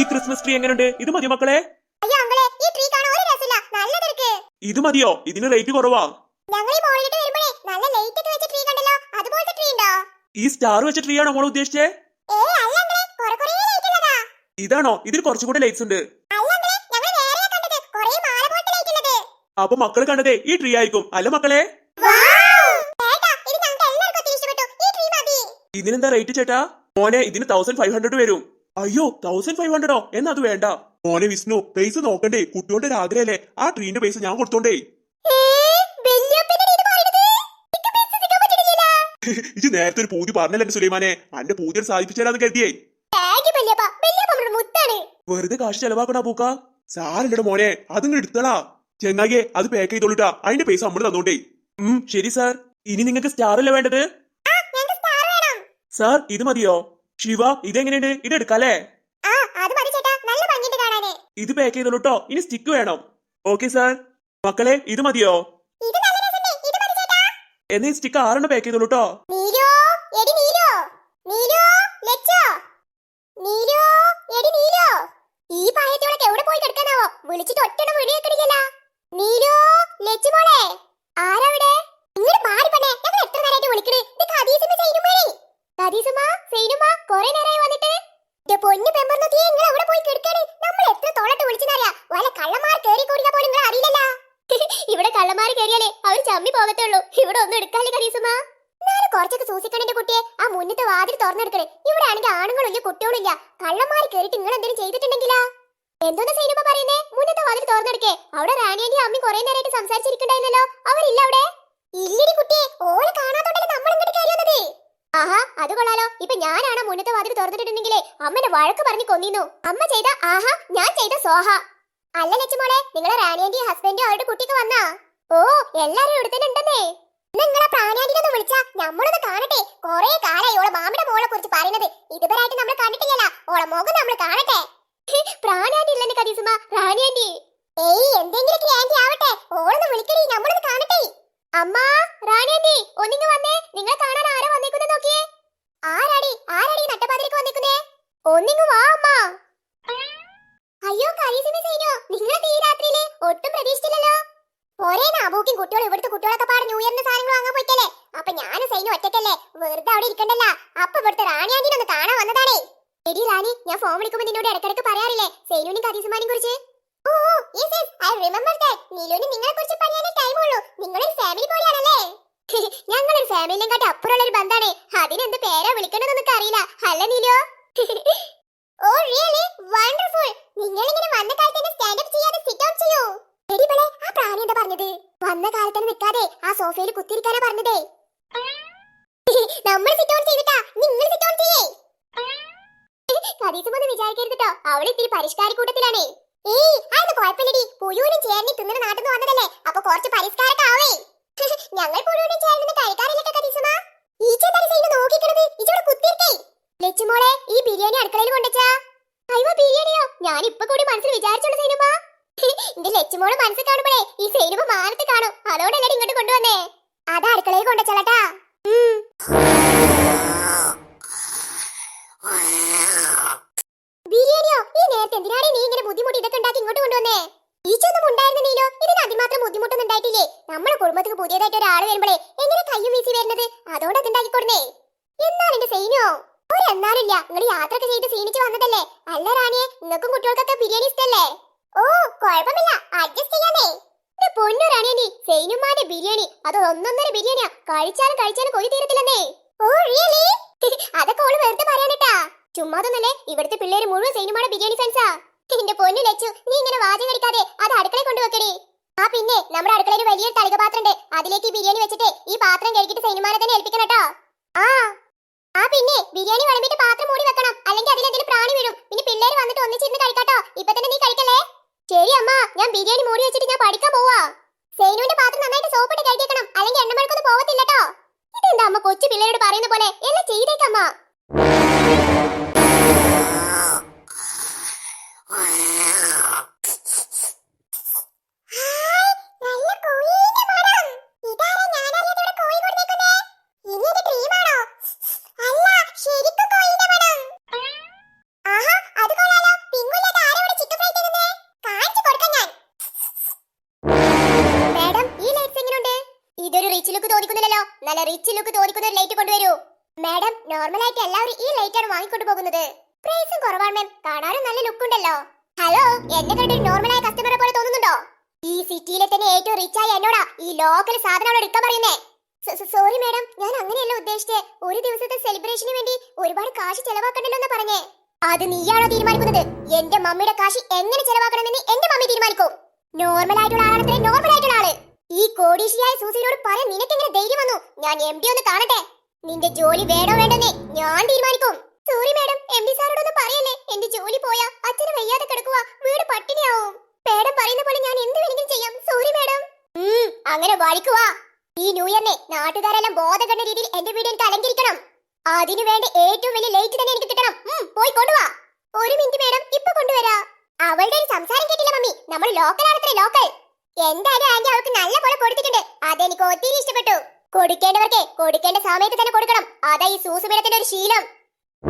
ഈ Christmas tree എങ്ങനെയുണ്ട് ഇത് മതി മക്കളെ. ഇത് മതിയോ? ഇതിന് റേറ്റ് കുറവാ. ഈ സ്റ്റാർ വെച്ച ട്രീ ആണോ മോൾ ഉദ്ദേശിച്ചേ? ഇതാണോ? ഇതിൽ കുറച്ചുകൂടെ ലൈറ്റ്സ് ഉണ്ട്. അപ്പൊ മക്കൾ കണ്ടതേ ഈ ട്രീ ആയിരിക്കും. അല്ല മക്കളെ? ഇതിനെന്താ റേറ്റ് ചേട്ടാ? മോനെ ഇതിന് തൗസൻഡ് ഫൈവ് ഹൺഡ്രഡ് വരും. അയ്യോ തൗസൻഡ് ഫൈവ് ഹൺഡ്രഡോ എന്നാ അത് വേണ്ട. മോനെ വിഷ്ണു പൈസ നോക്കണ്ടേ. കുട്ടികളുടെ ഒരു ആഗ്രഹല്ലേ ആ ട്രീന്റെ പൈസ ഞാൻ കൊടുത്തോണ്ടേ. ഇത് നേരത്തെ ഒരു പൂതി പറഞ്ഞല്ലേ സുലൈമാനെ. അന്റെ പൂതി സാധിപ്പിച്ചാലും കരുതിയേ. വെറുതെ കാശ് ചെലവാക്കണ പൂക്ക? സാരല്ലട മോനെ. അതിങ്ങ് എടുത്തടാ ചെങ്ങായിയെ അത് പാക്ക് ചെയ്തോളൂട്ടാ. അതിന്റെ പൈസ നമ്മൾ തന്നോണ്ടേ. ഉം ശരി സാർ. ഇനി നിങ്ങൾക്ക് സ്റ്റാർ അല്ലേ വേണ്ടത്. സാർ ഇത് മതിയോ? ശിവ ഇതെങ്ങനെയുണ്ട്? ഇത് എടുക്കാല്ലേ. ഇത് പാക്ക് ചെയ്തോളൂട്ടോ ഇനി സ്റ്റിക്ക് വേണം. ഓക്കെ സാർ മക്കളെ ഇത് മതിയോ. എന്നീ സ്റ്റിക്ക് ആറെണ്ണം പാക്ക് ചെയ്തോളൂട്ടോ നീലോ, എടി നീലോ. നീലോ, ലച്ചോ. നീലോ, എടി നീലോ. ഈ പായത്തോളൊക്കെ എവിടെ പോയി കിടക്കാനാവോ വിളിച്ചിട്ട് ഒറ്റണം വിളി വെക്കണില്ലല്ലോ നീലോ ലച്ചു മോളെ ആരവിടെ ഇങ്ങോട്ട് മാറി പെണ്ണേ ഞങ്ങൾ എത്ര നേരമായിട്ട് വിളിക്കണേ ഇത് ഖദീസുമ്മ സൈനുമ്മേ ഖദീസുമ്മ സൈനുമ്മ കുറെ നേരമായി വന്നിട്ട് എന്റെ പൊന്നു പെമ്പർന്നതിയെ നിങ്ങൾ അവിടെ പോയി കിടക്കണേ നമ്മൾ എത്ര തോളട്ട് വിളിച്ചെന്നറിയാ? വല്ല കള്ളന്മാർ കേറി കൂടിയാ പോലും നിങ്ങൾ അറിയില്ലല്ലോ. ഇവിടെ കള്ളന്മാർ കേറിയാലേ അവർ ചമ്മി പോകത്തുള്ളൂ. ഇവിടെ ഒന്നും എടുക്കാല്ലേ കരീസുമാ ഞാൻ കുറച്ചൊക്കെ സൂസിക്കണ്ണിന്റെ കുട്ടിയെ. ആ മുന്നത്തെ വാതിൽ തുറന്നെടുക്കണേ. ഇവിടെ ആണെങ്കിൽ ആണുങ്ങളില്ല കുട്ടികളില്ല കള്ളന്മാർ കേറിട്ട് നിങ്ങൾ എന്തെങ്കിലും ചെയ്തിട്ടുണ്ടെങ്കിലാ? എന്തോന്ന് സൈനുമ്മ പറയുന്നേ? മുന്നത്തെ വാതിൽ തുറന്നെടുക്കേ. അവിടെ റാണിയുടെ അമ്മി കുറെ നേരമായിട്ട് സംസാരിച്ചിരിക്കണ്ടായിരുന്നല്ലോ. അവരില്ല അവിടെ? ഇല്ലടി കുട്ടിയെ ഓളെ കാണാത്തോണ്ടല്ലേ നമ്മൾ ഇങ്ങോട്ട് കയറി വന്നത് ആഹാ അത് കൊള്ളാലോ ഇപ്പൊ ഞാനാണ് മുന്നത്തെ വാതിൽ തുറന്നിട്ടുണ്ടെങ്കിലേ അമ്മനെ വഴക്ക് പറഞ്ഞു കൊന്നിന്നു അമ്മ ചെയ്ത ആഹാ ഞാൻ ചെയ്ത സോഹ. അല്ല ലച്ചുമോളെ നിങ്ങളെ റാണിയന്റെയും ഹസ്ബൻഡും അവരുടെ കുട്ടിക്ക് വന്നാ? ഓ എല്ലാരും ഇവിടെ തന്നെ ഉണ്ടെന്നേ. നിങ്ങളെ പ്രാണിയാന്റിനൊന്ന് വിളിച്ചാ നമ്മളൊന്ന് കാണട്ടെ. കൊറേ കാലായി ഓളെ മാമിയുടെ മോളെ കുറിച്ച് പറയുന്നത്. ഇതുവരായിട്ട് നമ്മൾ കണ്ടിട്ടില്ല ഓളെ മുഖം നമ്മൾ കാണട്ടെ പ്രാണിയാന്റി ഇല്ലെന്ന് കരീസുമ റാണിയാന്റി ഏയ് എന്തെങ്കിലും ആന്റി ആവട്ടെ ഓളൊന്ന് വിളിക്കടി നമ്മളൊന്ന് കാണട്ടെ അമ്മ റാണിയാന്റി ഒന്നിങ്ങ് വന്നേ നിങ്ങളെ കാണാൻ ആരാ വന്നേക്കുന്നെ നോക്കിയേ ആരാടി ആരാടി ഈ നട്ടപ്പാതിലേക്ക് വന്നേക്കുന്നേ ഒന്നിങ്ങ് വാ അമ്മ അയ്യോ കരീസിനെ സൈനോ നിങ്ങൾ ഈ രാത്രിയിൽ ഒട്ടും പ്രതീക്ഷിച്ചില്ലല്ലോ ഒരേ നാബൂക്കും കുട്ടികളും ഇവിടുത്തെ കുട്ടികളൊക്കെ പാടെ ന്യൂ ഇയറിന്റെ സാധനങ്ങൾ വാങ്ങാൻ പോയിട്ടല്ലേ അപ്പൊ ഞാനും സൈനും ഒറ്റയ്ക്കല്ലേ വെറുതെ അവിടെ ഇരിക്കണ്ടല്ല. അപ്പൊ ഇവിടുത്തെ റാണിയാന്റിനെ ഒന്ന് കാണാൻ വന്നതാണേ. എടി റാണി ഞാൻ ഫോൺ വിളിക്കുമ്പോ നിന്നോട് ഇടക്കിടക്ക് പറയാറില്ലേ? സേനുവിനും കതീസുമാനും കുറിച്ച്. ഓ yes yes I remember that നീലുവിന് നിങ്ങളെ കുറിച്ച് പറയാനേ ടൈം ഉള്ളൂ. നിങ്ങളൊരു ഫാമിലി പോലെയാണല്ലേ ഞങ്ങളൊരു ഫാമിലിയും കാട്ടി അപ്പുറമുള്ള ഒരു ബന്ധാണ് അതിനെന്ത് പേരാ വിളിക്കണമെന്നൊക്കെ അറിയില്ല. അല്ല നീലോ? ഓ റിയലി വണ്ടർഫുൾ നിങ്ങൾ ഇങ്ങനെ വന്ന കാലത്ത് തന്നെ സ്റ്റാൻഡ് അപ്പ് ചെയ്യാതെ സിറ്റ് ഔട്ട് ചെയ്യൂ. എടി ആ പ്രാണി എന്താ പറഞ്ഞത്? വന്ന കാലത്ത് നിൽക്കാതെ ആ സോഫയിൽ കുത്തിരിക്കാനാ പറഞ്ഞതേ. നമ്മൾ സിറ്റ് ഓൺ ചെയ്തിട്ടാ. നിങ്ങൾ സിറ്റ് ഓൺ ചെയ്യേ. കരീസുമൊന്നും വിചാരിക്കരുത് കേട്ടോ അവൾ ഇത്തിരി പരിഷ്കാര കൂട്ടത്തിലാണേ. ഏയ് അതൊന്നും കുഴപ്പമില്ലടി. പുഴുവിനും ചേർന്നി തിന്നിന് നാട്ടിൽ നിന്ന് വന്നതല്ലേ. അപ്പൊ കുറച്ച് പരിഷ്കാരൊക്കെ ആവേ. ഞങ്ങൾ പുഴുവിനും ചേർന്ന് കഴിക്കാറില്ലട്ടോ കരീസുമ ഈ ചെന്താരി സൈഡ് നോക്കിക്കണത്. ഇച്ചിവിടെ കുത്തിരിക്കേ. ലച്ചുമോളെ ഈ ബിരിയാണി അടുക്കളയിൽ കൊണ്ടുവച്ചാ. അയ്യോ ബിരിയാണിയോ? ഞാൻ ഇപ്പൊ കൂടി മനസ്സിൽ വിചാരിച്ചോളൂ സൈനുമ എന്റെ ലച്ചുമോൾ മനസ്സിൽ കാണുമ്പോഴേ ഈ സൈനുമ മാനത്ത് കാണും. അതോടല്ലേ ഇങ്ങോട്ട് കൊണ്ടുവന്നേ. അത് അടുക്കളയിൽ കൊണ്ടുവച്ചാലട്ടാ ബിരിയാണിയോ ഈ നേരത്തെ ഇങ്ങനെ ബുദ്ധിമുട്ട് ഇതൊക്കെ ഉണ്ടാക്കി ഇങ്ങോട്ട് കൊണ്ടുവന്നേ? ഈച്ചൊന്നും ഉണ്ടായിരുന്നില്ലല്ലോ ഇതിന് അതിമാത്രം ബുദ്ധിമുട്ടൊന്നും ഉണ്ടായിട്ടില്ലേ? നമ്മുടെ കുടുംബത്തിന് പുതിയതായിട്ട് ഒരാൾ വരുമ്പോഴേ എങ്ങനെ കയ്യും വീശി വരുന്നത്? അതുകൊണ്ട് അത് ഉണ്ടാക്കി കൊടുന്നേ. എന്നാൽ എന്റെ സൈനോ ഒരു എന്നാലില്ല നിങ്ങൾ യാത്രയൊക്കെ ചെയ്ത് സീനിച്ച് വന്നതല്ലേ? അല്ല റാണിയെ നിങ്ങൾക്കും കുട്ടികൾക്കൊക്കെ ബിരിയാണി ഇഷ്ടല്ലേ? ഓ കുഴപ്പമില്ല അഡ്ജസ്റ്റ് ചെയ്യാമേ എന്റെ പൊന്നു റാണിയെ സൈനുമാരുടെ ബിരിയാണി. അത് ഒന്നൊന്നര ബിരിയാണിയാ. കഴിച്ചാലും കഴിച്ചാലും കൊതി തീരത്തില്ലെന്നേ. ഓ റിയലി അതൊക്കെ ഓൾ വെറുതെ പറയാനിട്ടാ ചുമ്മാതൊന്നല്ലേ? ഇവിടുത്തെ പിള്ളേര് മുഴുവൻ സൈനുമാരുടെ ബിരിയാണി ഫാൻസാ എന്റെ പൊന്നു ലച്ചു നീ ഇങ്ങനെ വാചകം അടിക്കാതെ അത് അടുക്കളയിൽ കൊണ്ടുവെക്കടി. ആ പിന്നെ നമ്മുടെ അടുക്കളയിൽ വലിയൊരു തളിക പാത്രം ഉണ്ട് അതിലേക്ക് ബിരിയാണി വെച്ചിട്ട് ഈ പാത്രം കഴുകിട്ട് സൈനിമാനെ തന്നെ ഏൽപ്പിക്കണം കേട്ടോ. ആ. ആ പിന്നെ ബിരിയാണി വിളമ്പിട്ട് പാത്രം മൂടി വെക്കണം. അല്ലെങ്കിൽ അതിലെന്തെങ്കിലും പ്രാണി വീഴും. പിന്നെ പിള്ളേര് വന്നിട്ട് ഒന്നിച്ചിരുന്ന് കഴിക്കാട്ടോ ഇപ്പൊ തന്നെ നീ കഴിക്കല്ലേ? ശരി അമ്മ ഞാൻ ബിരിയാണി മൂടി വെച്ചിട്ട് ഞാൻ പഠിക്കാൻ പോവാ. സൈനുവിന്റെ പാത്രം നന്നായിട്ട് സോപ്പിട്ട് കഴുകിക്കണം അല്ലെങ്കിൽ എണ്ണമഴക്കൊന്നും പോവത്തില്ലട്ടോ ഇതെന്താ അമ്മ കൊച്ചു പിള്ളേരോട് പറയുന്ന പോലെ? എല്ലാം ചെയ്തേക്കമ്മ അല്ല ശരിക്കും കോഴിന്റെ മണം ആഹാ അത് കൊള്ളാലോ പിങ്കു റിച്ച് ലുക്ക് തോന്നിക്കുന്ന ഒരു ലൈറ്റ് കൊണ്ടുവരൂ മാഡം നോർമൽ ആയിട്ട് എല്ലാവരും ഈ ലൈറ്റ് പോകുന്നത്? പ്രൈസും കുറവാണ് മാം കാണാനും നല്ല ലുക്ക് ഉണ്ടല്ലോ. ഹലോ എന്നെ കണ്ടൊരു നോർമലായ കസ്റ്റമറെ പോലെ തോന്നുന്നുണ്ടോ? ഈ സിറ്റിയിലെ തന്നെ ഏറ്റവും റിച്ച് ആയ എന്നോടാ ഈ ലോക്കൽ സാധനം എടുക്കാൻ പറയുന്നേ. സോറി മാഡം ഞാൻ അങ്ങനെയല്ല ഉദ്ദേശിച്ചത് ഒരു ദിവസത്തെ സെലിബ്രേഷന് വേണ്ടി ഒരുപാട് കാശ് ചെലവാക്കണ്ടല്ലോ എന്ന് പറഞ്ഞേ. അത് നീയാണോ തീരുമാനിക്കുന്നത്? എന്റെ മമ്മിയുടെ കാശ് എങ്ങനെ ചെലവാക്കണമെന്ന് എന്റെ മമ്മി തീരുമാനിക്കും. നോർമൽ ആയിട്ടുള്ള ആളാണത്രേ നോർമൽ ആയിട്ടുള്ള ആൾ. ഈ കോടീശിയായ സൂസിനോട് പറയാൻ നിനക്കെങ്ങനെ ധൈര്യം വന്നു? ഞാൻ എം ഡി ഒന്ന് കാണട്ടെ. നിന്റെ ജോലി വേണോ വേണ്ടെന്നേ ഞാൻ തീരുമാനിക്കും. സോറി മാഡം എം ഡി സാറോടൊന്ന് പറയല്ലേ. എന്റെ ജോലി പോയാ അച്ഛന് വയ്യാതെ കിടക്കുക വീട് പട്ടിണിയാവും. മാഡം പറയുന്ന പോലെ ഞാൻ എന്ത് വേണമെങ്കിലും ചെയ്യാം. സോറി മാഡം അങ്ങനെ വഴിക്കുവാ ഈ ന്യൂ ഇയറിനെ നാട്ടുകാരെല്ലാം ബോധകണ്ട രീതിയിൽ എന്റെ വീട് എനിക്ക് അലങ്കരിക്കണം. അതിനു വേണ്ട ഏറ്റവും വലിയ ലൈറ്റ് തന്നെ എനിക്ക് കിട്ടണം. പോയി കൊണ്ടുവാ. ഒരു മിനിറ്റ് മാഡം ഇപ്പൊ കൊണ്ടുവരാ. അവളുടെ ഒരു സംസാരം കേട്ടില്ല മമ്മി. നമ്മൾ ലോക്കൽ ആണത്രേ ലോക്കൽ എന്തായാലും ആന്റി അവൾക്ക് നല്ല പോലെ കൊടുത്തിട്ടുണ്ട്. അതെനിക്ക് ഒത്തിരി ഇഷ്ടപ്പെട്ടു. കൊടുക്കേണ്ടവർക്ക് കൊടുക്കേണ്ട സമയത്ത് തന്നെ കൊടുക്കണം. അതാ ഈ സൂസുമിടത്തിന്റെ ഒരു ശീലം.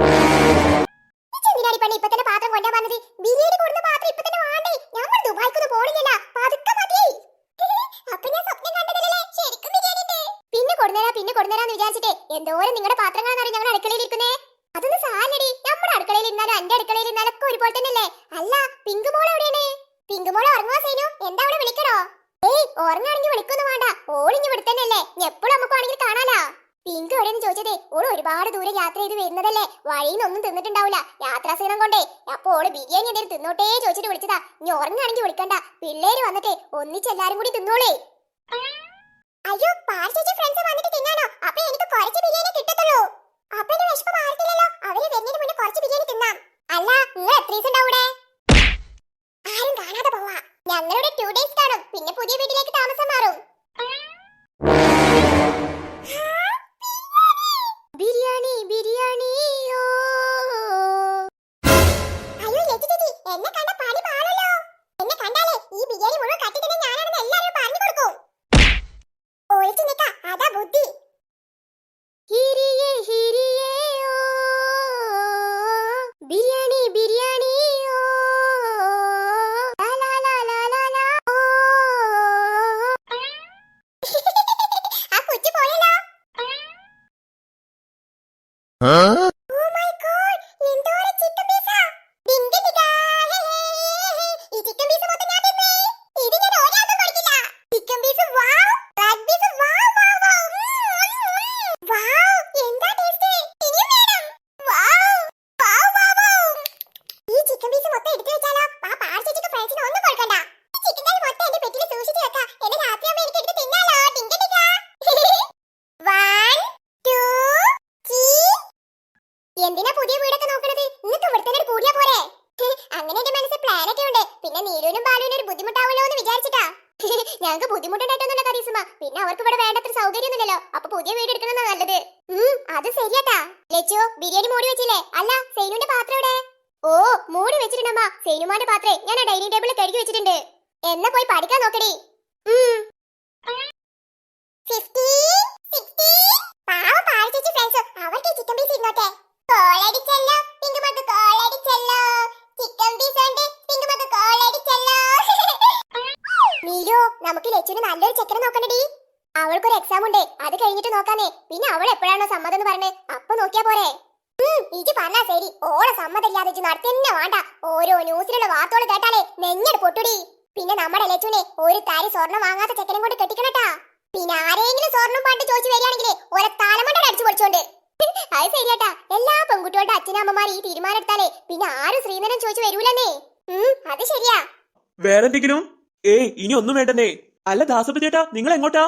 പിന്നെ കൊടുന്നേരാ പിന്നെ കൊടുന്നേരാന്ന് വിചാരിച്ചിട്ട് എന്തോരം നിങ്ങളുടെ പാത്രങ്ങളാണെന്ന് ഞങ്ങൾ അടുക്കളയിൽ ഇരിക്കുന്നേ? അതൊന്നും സാലടി നമ്മുടെ അടുക്കളയിൽ ഇരുന്നാലും എന്റെ അടുക്കളയിൽ ഇരുന്നാലും ഒക്കെ ഒരുപോലെ തന്നെയല്ലേ? അല്ല പിങ്ക് മോൾ എവിടെയാണ്? പിങ്ക് മോൾ ഉറങ്ങുവാ എന്താ അവിടെ വിളിക്കണോ? ഏയ് ഉറങ്ങാണെങ്കിൽ വിളിക്കൊന്നും വേണ്ട. ഓളിഞ്ഞ് ഇവിടെ തന്നെയല്ലേ എപ്പോഴും പിങ്ക് എവിടെയെന്ന് ചോദിച്ചതേ ഓൾ ഒരുപാട് ദൂരെ യാത്ര ചെയ്ത് വരുന്നതല്ലേ? വഴിയിൽ ഒന്നും തിന്നിട്ടുണ്ടാവില്ല യാത്രാസീനം കൊണ്ടേ. അപ്പൊ ഓൾ ബിരിയാണി എന്തെങ്കിലും തിന്നോട്ടേ ചോദിച്ചിട്ട് വിളിച്ചതാ. ഇനി ഉറങ്ങാണെങ്കിൽ വിളിക്കണ്ട. പിള്ളേര് വന്നിട്ടേ ഒന്നിച്ചെല്ലാരും കൂടി തിന്നോളേ. അയ്യോ പാർച്ചേച്ചി ഫ്രണ്ട്സ് വന്നിട്ട് തിന്നാനോ? അപ്പൊ എനിക്ക് കുറച്ച് ബിരിയാണി കിട്ടത്തുള്ളൂ. അപ്പൊ എന്റെ വിശപ്പ് മാറത്തില്ലല്ലോ. അവർ വരുന്നതിന് മുന്നേ കുറച്ച് ബിരിയാണി തിന്നാം. അല്ല നിങ്ങൾ എത്ര ദിവസം ഉണ്ടാവൂടെ ആരും കാണാതെ പോവാ. ഞങ്ങളുടെ ടു ഡേയ്സ് കാണും. പിന്നെ പുതിയ വീട്ടിലേക്ക് താമസം മാറും. Biryani biryani oh my God എന്തോരം ചിക്കൻ പീസാ ഡിങ്ക് ഡിഗാ ഹേ ഹേ ഹേ ഈ ചിക്കൻ പീസ് മൊത്തം ഞാൻ തിന്നേ ഇത് ഞാൻ ഒരാൾക്കും കൊടുക്കില്ല chicken piece wow black piece wow wow wow wow എന്താ ടേസ്റ്റ് ഇനിയും വേണം വാവ് വാവ് വാവ് വാവ് ഈ ചിക്കൻ പീസ് മൊത്തം എടുത്തു വെച്ചാലോ ആ പാർച്ചേച്ചിക്ക് ഫ്രണ്ട്സിന് ഒന്നും കൊടുക്കണ്ട ഈ ചിക്കൻ കറി മൊത്തം എന്റെ പെട്ടിയിൽ സൂക്ഷിച്ചു വെക്കാം എന്നെ രാത്രിയാകുമ്പോൾ എനിക്ക് എടുത്ത് തിന്നാലോ ഡിങ്ക് ഡിഗാ വൺ ടു ത്രീ എന്തിനാ പുതിയ വീടൊക്കെ നോക്കണത് നിങ്ങൾക്ക് ഇവിടെ തന്നെ ഒരു കൂടിയാ പോരെ ഹ്, അങ്ങനെ എന്റെ മനസ്സിൽ പ്ലാൻ ഒക്കെ ഉണ്ട് പിന്നെ നീലുവിനും ബാലുവിനും ഒരു ബുദ്ധിമുട്ടാവല്ലോ എന്ന് വിചാരിച്ചിട്ടാ ഞങ്ങൾക്ക് ബുദ്ധിമുട്ടുണ്ടായിട്ടൊന്നുമില്ല കരീസുമ പിന്നെ അവർക്ക് ഇവിടെ വേണ്ടത്ര സൗകര്യമൊന്നുമില്ലല്ലോ. അപ്പൊ പുതിയ വീട് എടുക്കണമെന്നാ നല്ലത്. അത് ശരിയാട്ടാ. ലച്ചു ബിരിയാണി മൂടി വെച്ചില്ലേ? അല്ല സൈനുവിന്റെ പാത്രം എവിടെ? ഓ മൂടി വെച്ചിട്ടുണ്ടമ്മ. സൈനുമാന്റെ പാത്രേ ഞാൻ ആ ഡൈനിങ് ടേബിളിൽ കഴുകി വെച്ചിട്ടുണ്ട്. എന്നാ പോയി പഠിക്കാൻ നോക്കടി. ഉം. 15, 16. പാവം പാഴ്ചേച്ചി friends. അവർക്ക് ചിക്കൻ പീസ് ഇരുന്നോട്ടെ. കോളടിച്ചല്ലോ പിങ്ക് മക്ക് കോളടിച്ചല്ലോ ചിക്കൻ പീസ് ഉണ്ട് പിങ്ക് മക്ക് കോളടിച്ചല്ലോ നീലു നമുക്ക് ലച്ചുവിന് നല്ലൊരു ചെക്കനെ നോക്കണ്ടടി. അവൾക്കൊരു എക്സാം ഉണ്ട്. അത് കഴിഞ്ഞിട്ട് നോക്കാനേ പിന്നെ അവൾ എപ്പോഴാണോ സമ്മതം എന്ന് പറഞ്ഞേ. അപ്പൊ നോക്കിയാ പോരെ. ഉം, ഇജ്ജ് പറഞ്ഞാ ശരി. ഓളെ സമ്മതമില്ലാതെ നടത്തന്നെ വേണ്ട. ഓരോ ന്യൂസിലുള്ള വാർത്തകൾ കേട്ടാലേ നെഞ്ഞട് പൊട്ടുടി. പിന്നെ നമ്മുടെ ലച്ചുനെ ഒരു താരി സ്വർണം വാങ്ങാത്ത ചെക്കനെ കൊണ്ട് കെട്ടിക്കണട്ടാ പിന്നെ ആരെങ്കിലും സ്വർണം പാട്ട് ചോദിച്ചു വരികയാണെങ്കിലേ ഒരെ തലമണ്ട അടിച്ചു പൊളിച്ചോണ്ട്. അത് ശരിയാട്ടാ എല്ലാ പെൺകുട്ടികളുടെ അച്ഛനമ്മമാർ ഈ തീരുമാനം എടുത്താലേ പിന്നെ ആരും ശ്രീധരൻ ചോദിച്ചു വരൂലെന്നേ. അത് ശരിയാ. വേറെന്തെങ്കിലും? ഏയ് ഇനി ഒന്നും വേണ്ടെന്നേ. അല്ല ദാസപ്പ ചേട്ടാ നിങ്ങൾ എങ്ങോട്ടാ?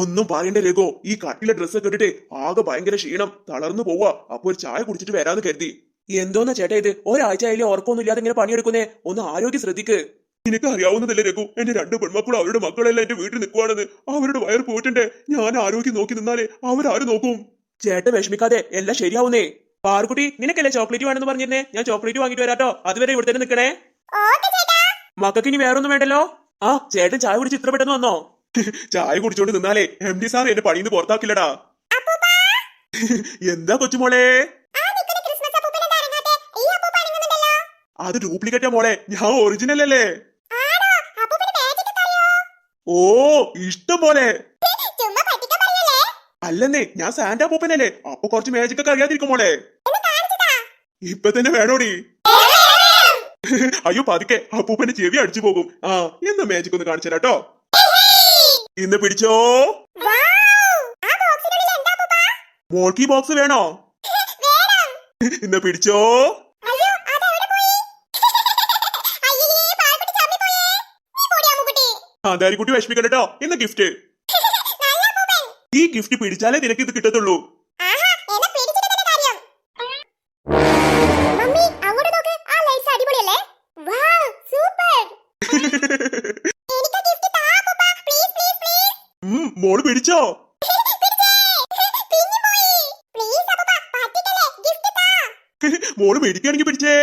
ഒന്നും പറയണ്ട രഘു. ഈ കട്ടിലെ ഡ്രസ്സ് ഇട്ടിട്ട് ആകെ ഭയങ്കര ക്ഷീണം. തളർന്നു പോവാ അപ്പൊ ഒരു ചായ കുടിച്ചിട്ട് വരാന്ന് കരുതി. എന്തോന്നാ ചേട്ടാ ഇത്? ഒരാഴ്ച ആയാലും ഉറക്കൊന്നും ഇല്ലാതെ ഇങ്ങനെ പണിയെടുക്കുന്നേ? ഒന്ന് ആരോഗ്യം ശ്രദ്ധിക്ക്. നിനക്ക് അറിയാവുന്നതല്ലേ രഘു? എന്റെ രണ്ട് പെൺമക്കളും അവരുടെ മക്കളെല്ലാം എന്റെ വീട്ടിൽ നിൽക്കുവാണെന്ന്. അവരുടെ വയർ പോയിട്ടുണ്ട് ഞാൻ ആരോഗ്യം നോക്കി നിന്നാലേ അവരാരും നോക്കും? ചേട്ടൻ വിഷമിക്കാതെ എല്ലാം ശരിയാവുന്നേ. പാർക്കുട്ടി നിനക്കല്ലേ ചോക്ലേറ്റ് വേണമെന്ന് പറഞ്ഞിരുന്നേ? ഞാൻ ചോക്ലേറ്റ് വാങ്ങിട്ട് വരാട്ടോ. അതുവരെ ഇവിടെ തന്നെ നിൽക്കണേ. ഓക്കെ ചേട്ടാ. മക്കൾക്ക് ഇനി വേറൊന്നും വേണ്ടല്ലോ? ആ ചേട്ടൻ ചായ കുടിച്ച് ഇത്ര പെട്ടെന്ന് വന്നോ? ചായ കുടിച്ചോണ്ട് നിന്നാലേ എം ഡി സാർ എന്നെ പണിന്ന് പുറത്താക്കില്ലടാ. എന്താ കൊച്ചുമോളെ? അത് ഡ്യൂപ്ലിക്കേറ്റാ മോളെ. ഞാൻ ഒറിജിനൽ അല്ലേ ഓ ഇഷ്ടം പോലെ. അല്ലെന്നേ ഞാൻ സാന്റാ പൂപ്പനല്ലേ അപ്പൊ കുറച്ച് മാജിക് ഒക്കെ അറിയാതിരിക്കും മോളെ. ഇപ്പൊ തന്നെ വേണോടി? അയ്യോ പതുക്കെ അപ്പൂപ്പന്റെ ചെവി അടിച്ചു പോകും ആ എന്ന മാജിക് ഒന്ന് കാണിച്ചു തരാട്ടോ ഇന്ന് പിടിച്ചോ? മോൾക്കി ബോക്സ് വേണോ. ഇന്ന് പിടിച്ചോ അയ്യോ, കുട്ടി വിഷമിക്കണ്ടോ ഇന്ന് ഗിഫ്റ്റ്. ഈ ഗിഫ്റ്റ് പിടിച്ചാലേ നിനക്ക് ഇത് കിട്ടത്തുള്ളൂ മോൾ മേടിക്കുകയാണെങ്കിൽ പിടിച്ചേ.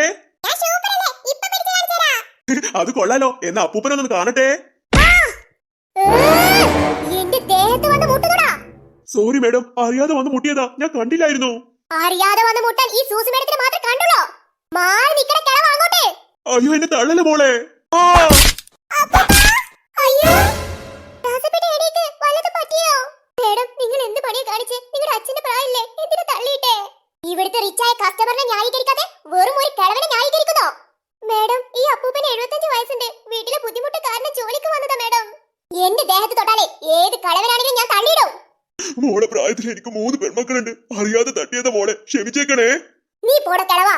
ഞാൻ അത് കൊള്ളാലോ. എന്നാ അപ്പൂപ്പനൊന്ന് കാണട്ടെ. സോറി മേഡം അറിയാതെ വന്ന് മുട്ടിയതാ. ഞാൻ കണ്ടില്ലായിരുന്നു. അറിയാതെ വന്ന് മുട്ടാൻ ഈ സൂസി മേഡത്തിന് മാത്രം കണ്ടുള്ളോ? മാറി നിക്കണ കിളവ അങ്ങോട്ട്. അയ്യോ എന്നെ തള്ളല്ലേ മോളെ? ആ! അയ്യോ! കസ്റ്റമറിനെ പറ്റിയോ മേഡം നിങ്ങൾ എന്ത് പണിയാ കാണിച്ച് നിങ്ങളുടെ അച്ഛന്റെ പ്രായമില്ലേ എന്തിനാ തള്ളിയിട്ടേ ഇവിടുത്തെ റിച്ചായ കസ്റ്റമറിനെ ന്യായീകരിക്കാതെ വെറും ഒരു കിളവനെ ന്യായീകരിക്കുന്നോ മേഡം ഈ അപ്പൂപ്പന് എഴുപത്തഞ്ച് വയസ്സുണ്ട് വീട്ടിലെ ബുദ്ധിമുട്ട് കാരണം ജോലിക്ക് വന്നതാ മേഡം എന്റെ ദേഹത്ത് തൊട്ടാലേ ഏത് കളവനാണെങ്കിലും ഞാൻ തള്ളിയിടും മോളെ പ്രായത്തിൽ എനിക്ക് മൂന്ന് പെൺമക്കളുണ്ട്. അറിയാതെ തട്ടിയതാ മോളെ. ക്ഷമിച്ചേക്കണേ. നീ പോട കിളവാ